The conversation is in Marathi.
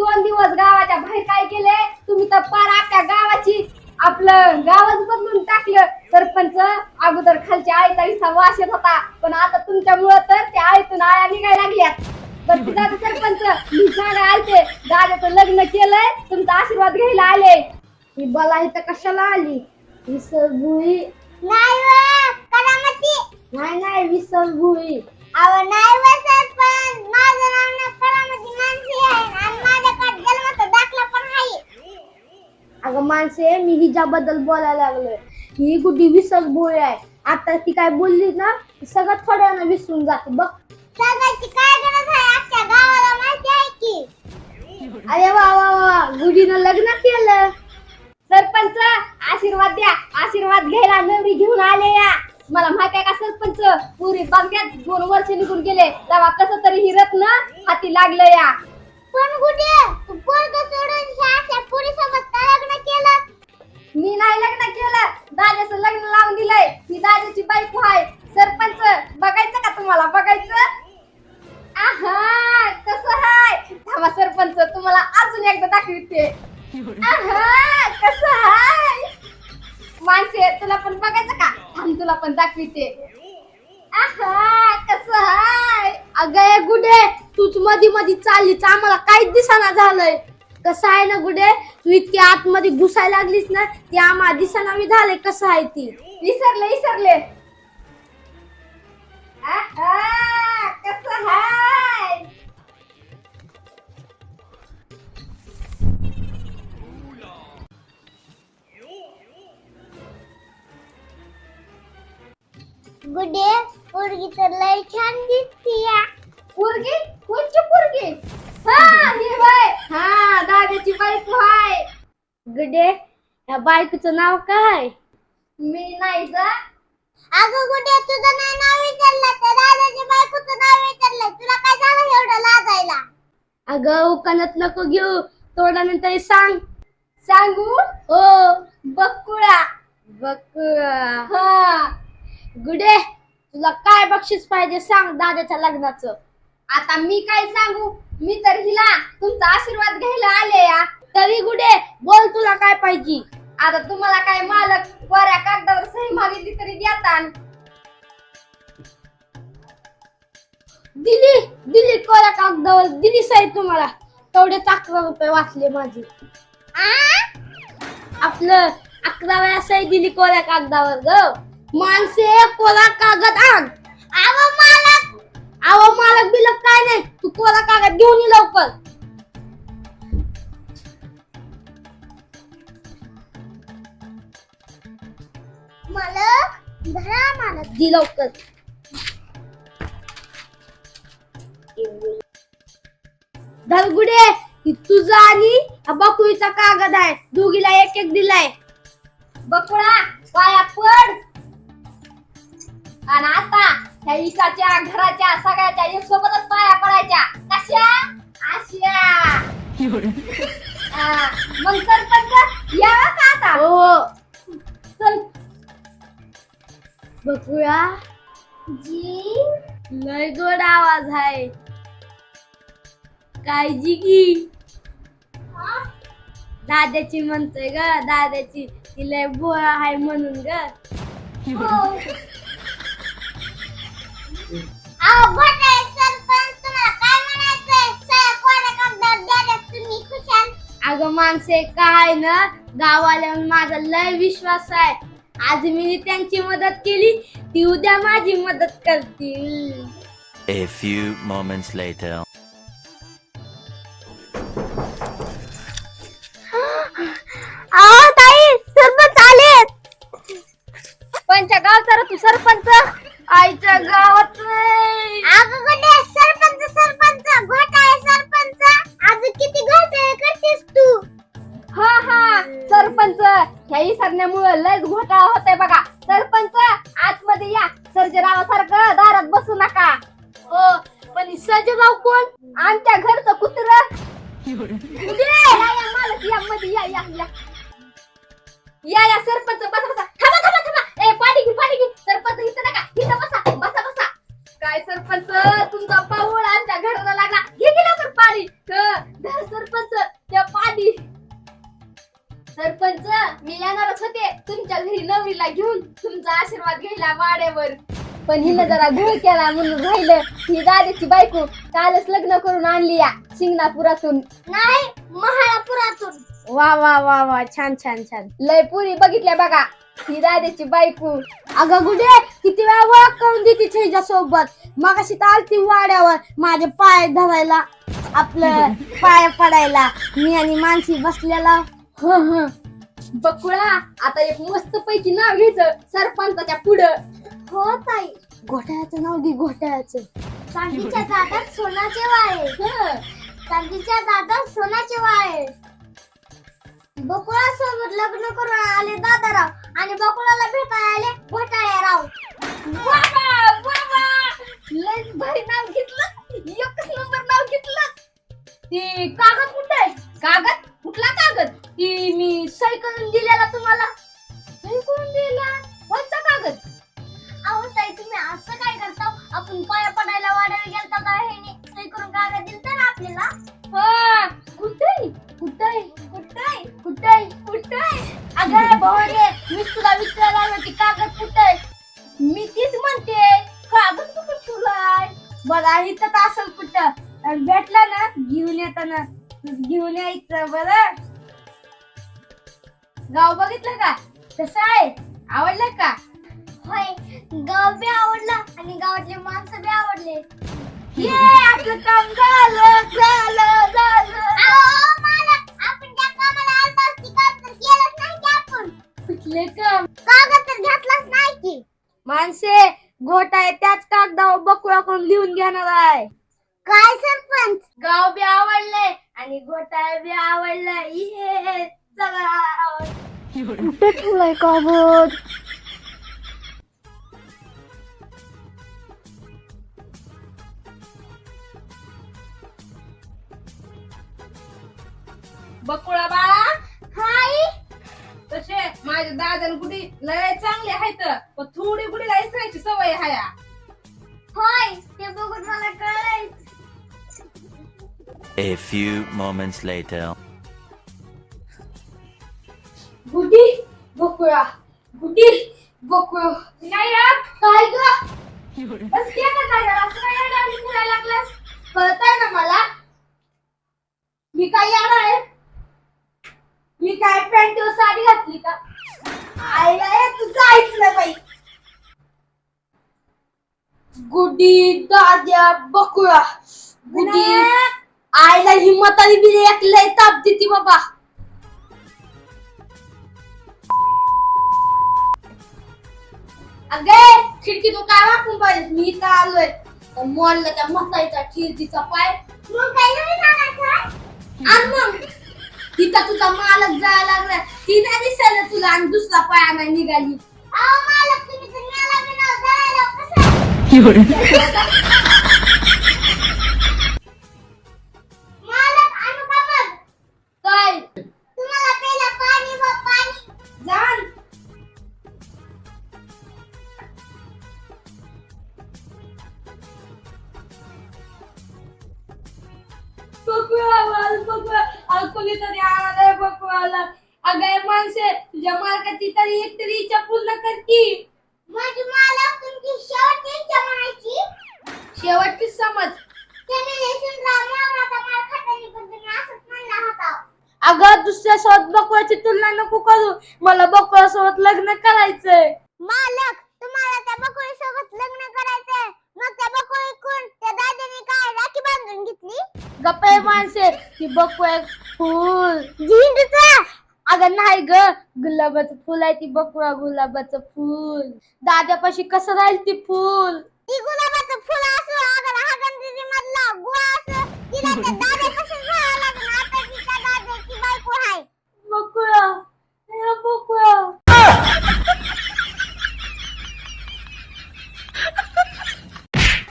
दोन दिवस गावाच्या बाहेर काय केले तुम्ही तर पार आपल्या गावाची आपलं गावच बदलून टाकलं. सरपंच अगोदर खालच्या आळीचा विसा वास येत होता. पण आता तुमच्यामुळं तर त्या आळीतून आळ्या निघायला लागल्यात. सरपंच? मी सांगा आलते. दादाचं लग्न केलंय. तुमचा आशीर्वाद घ्यायला आले. ही बला इथं कशाला आली? विसरभुई. नाही नाही नाही विसरभुई. अहो नाही सरपंच माझं नाव ना करामती मानसी आहे आणि माझ्याकडे जन्माचा दाखला पण आहे अगं माणसे मी हिच्याबद्दल बोलायला लागलोय. ही गुड्डी विसर बोळ आहे. आता ती काय बोलली ना सगळं थोड्या विसरून जाते बघ. सांगायची काय गरज आहे? अख्ख्या गावाला माहिती आहे की? अरे वा वा वा गुडीनं लग्न केलं. सरपंच आशीर्वाद द्या. आशीर्वाद घ्यायला नवरी घेऊन आले या. मला माहिती आहे का सरपंच? पुरी बघण्यात दोन वर्ष निघून गेले. तेव्हा कसं तरी ही रत्न हाती लागलं या. पण कुठे? तू पोरग सोडून ह्या अशा पुरीसोबत का लग्न केलं? मी नाही लग्न केलं. दादाचं लग्न लावून दिलंय. ही दादाची बायको आहे. सरपंच बघायचं का तुम्हाला? बघायचं? आहा कसं हाय? थांबा सरपंच तुम्हाला अजून एकदा दाखवते. आहा कसं हाय? माणसे तुला पण बघायचं का? थांब तुला पण दाखवते. आहा कसं हाय? अगं गुडे तूच मधी मधी चाललीच आम्हाला काहीच दिसाना झालंय. कसं आहे ना गुडे? तू इतकी आतमध्ये घुसायला लागलीस ना ती आम्हाला दिसाना मी झालंय कसं आहे ती? विसरले विसरले. आहा, कसं हाय? गुडे पोरगी तर लय छान दिसती या पोरगी कोणची पोरगी हा ही बाय हा दादाची बायको हाय. गुडे या बायकोचं नाव काय? मी नाही जा. अगं गुडे तुझं नाही नाव विचारलं तर दादाच्या बायकोचं नाव विचारलं. तुला काय झालं एवढं लाजायला? अगं उकानत नको घेऊ. तोडानंतर सांग. सांगू? हो. बकुळा. बकुळा. हा. गुडे तुला काय बक्षीस पाहिजे सांग दादाच्या लग्नाचं. आता मी काय सांगू? मी तर हिला तुमचा आशीर्वाद घ्यायला आले या तरी गुडे बोल तुला काय पाहिजे? आता तुम्हाला काय मालक कोऱ्या कागदावर सही मागितली तरी देतान. दिली दिली कोऱ्या कागदावर दिली सही तुम्हाला. तेवढे अकरा रुपये वाचले माझे. आपलं अकरा वेळा सही दिली कोऱ्या कागदावर ग. माणसे कोरा कागद आण. अहो मालक! आव मालक बिलक काय नाही. तू कोरा कागद घेऊन ये लवकर. धरा दी लवकर. धरगुडे ही तुझा आणि बकुळीचा कागद आहे. दोघीला एक एक दिलाय. बकुळा पाया पड. आणि आता ह्या इकाच्या घराच्या सगळ्याच्या एक सोबतच पाया पडायच्या. कशा अशा. हा, मग सरपंच यावा का आता? हो. बकुळा जी. लय गोड आवाज आहे. काळजी की दादाची म्हणतोय ग दादाची. ती लय बोळा आहे म्हणून ग. खुशाल? अगं माणसे काय ना? गावाला माझा लय विश्वास आहे. आज मी त्यांची मदत केली ती उद्या माझी मदत करतील A few moments later. ह्या इसरण्यामुळे लयच घोटाळा होतोय बघा. सरपंच आतमध्ये या. सर्जरावासारखं दारात बसू नका. हो पण सर्जराव कोण? आमच्या घरचं कुत्र. मालक या मध्ये या या या. या या सरपंच बसा बसा. थांबा थांबा थांबा. ए पाणी घे पाणी घे. सरपंच इथं नका. इथं बसा बसा बसा. काय सरपंच? तुमचा पाऊळ आमच्या घराला लागला. घे की लवकर पाणी. धर सरपंच. घरी नवरीला घेऊन तुमचा आशीर्वाद घ्यायला वाड्यावर. पण हिनं जरा घोळ केला म्हणून राहिलं. ही दादाची बायको कालच लग्न करून आणली या शिंगणापुरातून. नाही महाळापुरातून. वा वा वा वा. छान छान छान. लय पुरी बघितल्या बघा. ही दादाची बायको. अगं गुडे किती वेळा ओळख करून देते छेजा सोबत. मग अशी आलती वाड्यावर. माझे पाय धरायला आपलं पाय पडायला. मी आणि मानसी बसलेला. ह ह. बकुळा आता एक मस्त पैकी नाव घ्यायचं. सरपंचाच्या पुढं. हो ताई. घोटाळ्याचं नाव घे घोटाळ्याचं. चांदीच्या दातात सोनाचे वाळे. हं. चांदीच्या दातात सोनाचे वाळे. बकुळा सोबत लग्न करून आले दादाराव आणि बकुळाला भेटायला आले घोटाळ्याराव. बाबा बाबा लय भारी नाव घेतलं. एकच नंबर नाव घेतलं. ते कागद कुठे आहे? कागद? कुठला कागद? ती मी सही करून दिलेला तुम्हाला? सही करून दिला? कोणता कागद? अहो ताई तुम्ही असं काय करता? आपण पाया पडायला वाढायला गेलता का हे सही करून कागद दिलता ना आपल्याला? हा कुठे कुठे कुठे कुठे कुठे अगं भावडे मी तुला विचारायला होती कागद कुठे मी तीच म्हणते कागद कुठे ठेवलाय? बघा इथं तर असेल कुठं. भेटला ना घेऊन येताना. घेऊन यायचं बरं. गाव बघितलं का? कसं आहे? आवडलं का? होय गाव बी आवडलं आणि गावातले माणसं बी आवडले. ये आपलं काम झालं झालं झालं. नाही की आपण. कुठले काम? कागद तर घेतलाच नाही की. माणसे घोट आहे त्याच कागदावर बकुळा करून लिहून घेणार आहे. काय सरपंच? गाव बी आवडलंय आणि घोटाळ बी आवडलंय ये चला कुठे ठेवलाय कागद? बकुळा बाळा. हाय. तसे माझ्या दादन गुडी लय चांगले आहेत पण थोडी गुडी राहायची सवय हाया. होय ते बघून मला कळलंय. A few moments later. गुडी बकुळा गुडी बकुळ नाही यार काय ग बस क्या का काय झालं? असं काय लागली फिरायला लागलास कळतंय ना मला मी काय येणार आहे मी काय पॅन्ट साडी घातली का आईला हे तुझं ऐकलं बाई गुडी दाद्या बकुळा गुडी आईला हिम्मताने बी एक लय ताप देती बाबा. अगे खिडकीतून काय वाकून पाहिजे मी इथं आलोय. तर त्या म्हातारीचा खिडकीचा पाय. मग काय आहे? आणि मग. तिथं तुझा मालक जायला लागला ती नाही दिसायला तुला आणि दुसरा पाय आणायला निघाली. मालक, तुम्ही अल्कोली तरी आणायला बकुळाला अगं माणसे तुझ्या मालकाची तरी एक तरी इच्छा पूर्ण कर की. म्हणजे मालक, तुमची शेवटची इच्छा म्हणायची? शेवटची समज. तुम्ही. अगं दुसऱ्या सोबत बकुळाची तुलना नको करू. मला बकुळा सोबत लग्न करायचंय. मालक तुम्हाला त्या बकुळी सोबत लग्न करायचंय? मग त्या बकुळ ऐकून त्या दादाने काय राखी बांधून घेतली? गप्पे माणसे ती बकू आहे फुल. झेंडूचा? अगं नाही ग गुलाबाचं फुल आहे ती बकुळा गुलाबाचं फुल. दादापाशी कसं राहील ती फुल? ती गुलाबाचं फुल असो अगर हागंदिजी मधला गुहा असो तिला त्या दादापाशी राहावं लागणार आता ती त्या दादाची बायको आहे. बकुळा हे बकुळा.